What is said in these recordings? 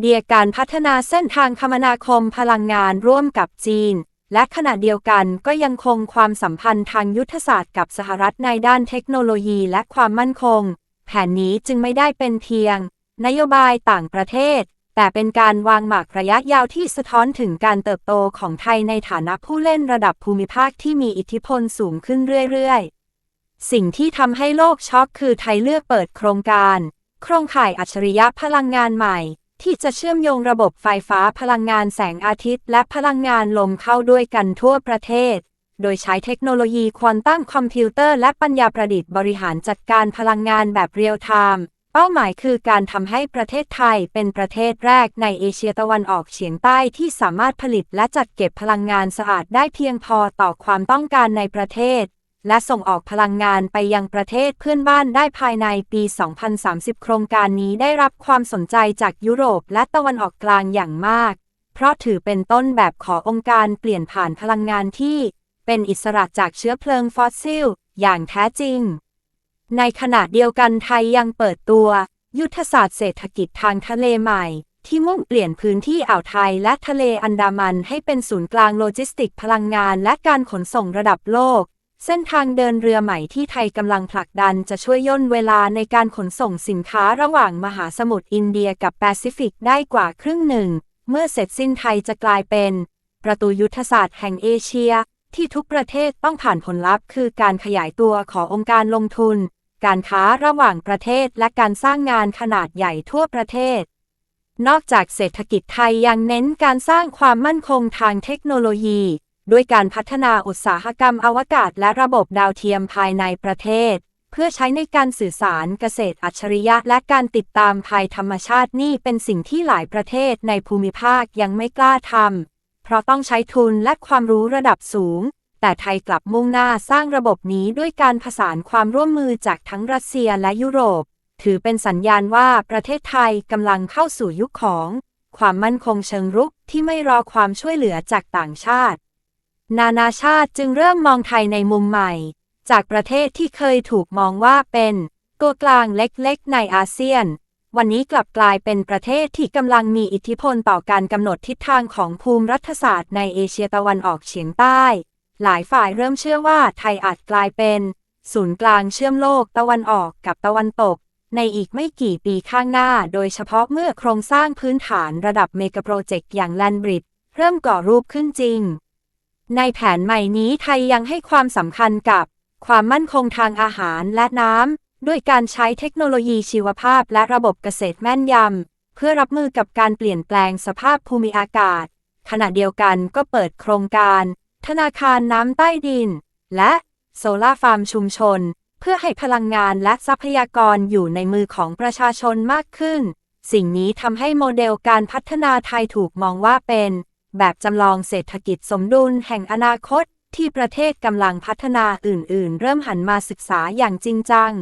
เดียการพัฒนาเส้นทางคมนาคมพลังงานร่วมกับจีน และขณะเดียวกันก็ยังคงความสัมพันธ์ทางยุทธศาสตร์กับสหรัฐในด้านเทคโนโลยีและความมั่นคง แผนนี้จึงไม่ได้เป็นเพียง นโยบายต่างประเทศ แต่เป็นการวางหมากระยะยาวที่สะท้อนถึงการเติบโตของไทยในฐานะผู้เล่นระดับภูมิภาคที่มีอิทธิพลสูงขึ้นเรื่อยๆ สิ่งที่ทำให้โลกช็อกคือไทยเลือกเปิดโครงการ โครงข่ายอัจฉริยะพลังงานใหม่ ที่จะเชื่อมโยงระบบไฟฟ้าพลังงานแสงอาทิตย์ และพลังงานลมเข้าด้วยกันทั่วประเทศ โดยใช้เทคโนโลยีควอนตัมคอมพิวเตอร์และปัญญาประดิษฐ์บริหารจัดการพลังงานแบบเรียลไทม์เป้าหมายคือการทำให้ประเทศไทยเป็นประเทศแรกในเอเชียตะวันออกเฉียงใต้ที่สามารถผลิตและจัดเก็บพลังงานสะอาดได้เพียงพอต่อความต้องการในประเทศ และส่งออกพลังงานไปยังประเทศเพื่อนบ้านได้ภายในปี 2030 โครงการนี้ได้รับความสนใจจากยุโรปและตะวันออกกลางอย่างมาก เพราะถือเป็นต้นแบบขอองค์การเปลี่ยนผ่านพลังงานที่ เป็นอิสระจากเชื้อเพลิงฟอสซิล อย่างแท้จริง ในขณะเดียวกันไทยยังเปิดตัว ยุทธศาสตร์เศรษฐกิจทางทะเลใหม่ที่มุ่งเปลี่ยนพื้นที่อ่าวไทยและทะเลอันดามันให้เป็นศูนย์กลางโลจิสติกพลังงานและการขนส่งระดับโลก เส้นทางเดินเรือใหม่ที่ไทยกำลังผลักดันจะช่วยย่นเวลาในการขนส่งสินค้าระหว่างมหาสมุทรอินเดียกับแปซิฟิกได้กว่าครึ่งหนึ่ง เมื่อเสร็จสิ้นไทยจะกลายเป็น ประตูยุทธศาสตร์แห่งเอเชีย ที่ทุกประเทศต้องผ่านผลลัพธ์คือการขยายตัวขององค์การลงทุน การค้าระหว่างประเทศและการสร้างงานขนาดใหญ่ทั่วประเทศ นอกจากเศรษฐกิจไทยยังเน้นการสร้างความมั่นคงทางเทคโนโลยี ด้วยการพัฒนาอุตสาหกรรมอวกาศและระบบดาวเทียมภายในประเทศ เพื่อใช้ในการสื่อสารเกษตรอัจฉริยะและการติดตามภัยธรรมชาตินี่เป็นสิ่งที่หลายประเทศในภูมิภาคยังไม่กล้าทำเพราะต้องใช้ทุนและความรู้ระดับสูง แต่ไทยกลับมุ่งหน้าสร้างระบบนี้ด้วยการผสานความร่วมมือจากทั้งรัสเซียและยุโรป ถือเป็นสัญญาณว่าประเทศไทยกำลังเข้าสู่ยุคของ ความมั่นคงเชิงรุกที่ไม่รอความช่วยเหลือจากต่างชาติ นานาชาติจึงเริ่มมองไทยในมุมใหม่ จากประเทศที่เคยถูกมองว่าเป็นตัวกลางเล็กๆ ในอาเซียน วันนี้กลับกลายเป็นประเทศที่กำลังมีอิทธิพลต่อการกำหนดทิศทางของภูมิรัฐศาสตร์ในเอเชียตะวันออกเฉียงใต้ หลายฝ่ายเริ่มเชื่อว่าไทยอาจกลายเป็น ศูนย์กลางเชื่อมโลกตะวันออกกับตะวันตก ในอีกไม่กี่ปีข้างหน้า โดยเฉพาะเมื่อโครงสร้างพื้นฐานระดับเมกะโปรเจกต์อย่างแลนบริดเริ่มก่อรูปขึ้นจริง ในแผนใหม่นี้ไทยยังให้ความสำคัญกับ ความมั่นคงทางอาหารและน้ำ ด้วยการใช้เทคโนโลยีชีวภาพและระบบเกษตรแม่นยำ เพื่อรับมือกับการเปลี่ยนแปลงสภาพภูมิอากาศ ขณะเดียวกันก็เปิดโครงการ ธนาคารน้ำใต้ดิน และโซลาฟาร์มชุมชน เพื่อให้พลังงานและทรัพยากรอยู่ในมือของประชาชนมากขึ้น สิ่งนี้ทำให้โมเดลการพัฒนาไทยถูกมองว่าเป็น แบบจำลองเศรษฐกิจสมดุลแห่งอนาคต ที่ประเทศกำลังพัฒนาอื่น ๆ เริ่มหันมาศึกษาอย่างจริงจัง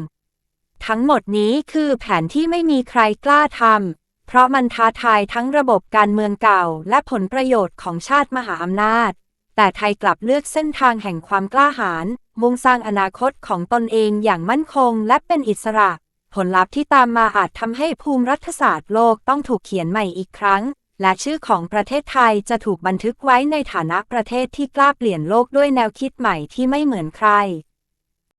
ทั้งหมดนี้คือแผนที่ไม่มีใครกล้าทำเพราะมันท้าทายทั้งระบบการเมืองเก่า และผลประโยชน์ของชาติมหาอำนาจ แต่ไทยกลับเลือกเส้นทางแห่งความกล้าหาญมุ่งสร้างอนาคตของตนเองอย่างมั่นคง และเป็นอิสระ ผลลัพธ์ที่ตามมาอาจทำให้ภูมิรัฐศาสตร์โลกต้องถูกเขียนใหม่อีกครั้ง และชื่อของประเทศไทยจะถูกบันทึกไว้ในฐานะประเทศที่กล้าเปลี่ยนโลกด้วยแนวคิดใหม่ที่ไม่เหมือนใคร